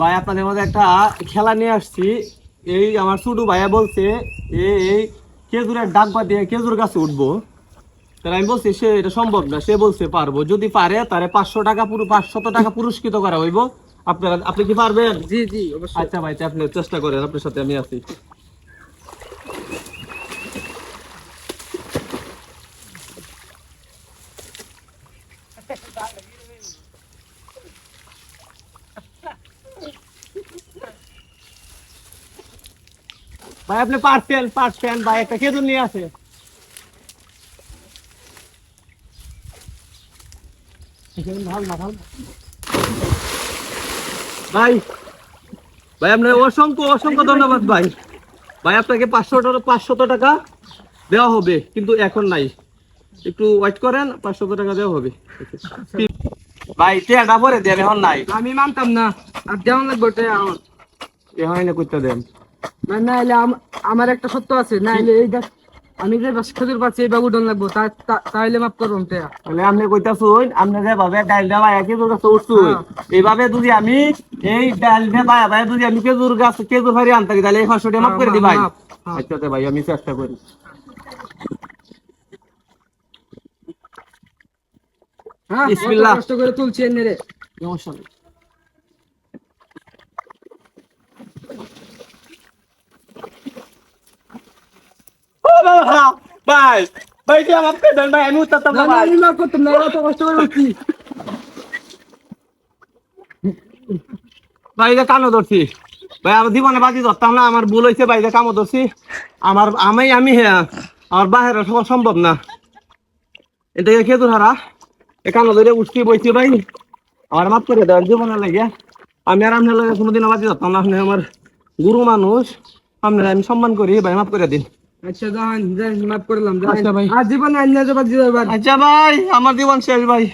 ভাই আপনাদের মধ্যে একটা খেলা নিয়ে আসছি। এই আমার ছোট ভাইয়া বলছে এই খেজুরের ডাক বা দিয়ে খেজুর গাছে উঠবো। তাহলে আমি বলছি সে এটা সম্ভব না সে বলছে পারব। যদি পারে তাহলে পাঁচশো টাকা পুরো পাঁচশত টাকা পুরস্কৃত করা হইব। আপনারা আপনি কি পারবেন? জি জি অবশ্যই। আচ্ছা ভাই আপনি চেষ্টা করেন আপনার সাথে আমি আছি। ভাই আপনি পারছেন পারছেন ভাই একটা খেজুর নিয়ে আসে। ভাই ভাই আপনার অসংখ্য অসংখ্য ধন্যবাদ ভাই। ভাই আপনাকে পাঁচশো টাকা পাঁচশত টাকা দেওয়া হবে কিন্তু এখন নাই। একটু ওয়েট করেন পাঁচশত টাকা দেওয়া হবে। ভাই টেয়াটা পরে দেন এখন নাই। আমি মানতাম না। আর যেমন লাগবে ওটাই আমার এখন করতে দেন। না না এলে আমার একটা সত্য আছে না এলে এই দেখ আমি যে খেজুর পাচ্ছি এই বাবুডন লাগবো তাইলে মাফ করুন তে তাহলে আপনি কইতাছুন আপনি যেভাবে ডাইল দেওয়া একই তোর কাছে উঠছুন এইভাবে যদি আমি এই ডাইল দেওয়া ভাই যদি আমি কেজুর গাছ কেজুর ভারি আনতে তাহলে এই পাঁচশো টাকা মাফ করে দি ভাই মাফ, মাফ। আচ্ছা ভাই আমি চেষ্টা করি। হ্যাঁ কষ্ট করে তুলছি এনে রে। সমস্যা বাবা ভাই ভাই কি আমার আমি না ভাই না এত না আমার ভুল হয়েছে ভাই কামো ধরছি আমার আমি আমি হ্যাঁ আমার বাহিরে সব সম্ভব না এটা খেয়ে তোর এ কানো ধরে উঠছি বইছি ভাই আমার মাফ করে দেওয়ার জীবনে লাগে আমি আর আপনার লাগে কোনোদিন বাজি ধরতাম না আপনি আমার গুরু মানুষ আপনার আমি সম্মান করি ভাই মাফ করে দিন আচ্ছা জাহান যাই মাফ করলাম আচ্ছা ভাই। যাবার আচ্ছা ভাই আমার জীবন শেষ ভাই।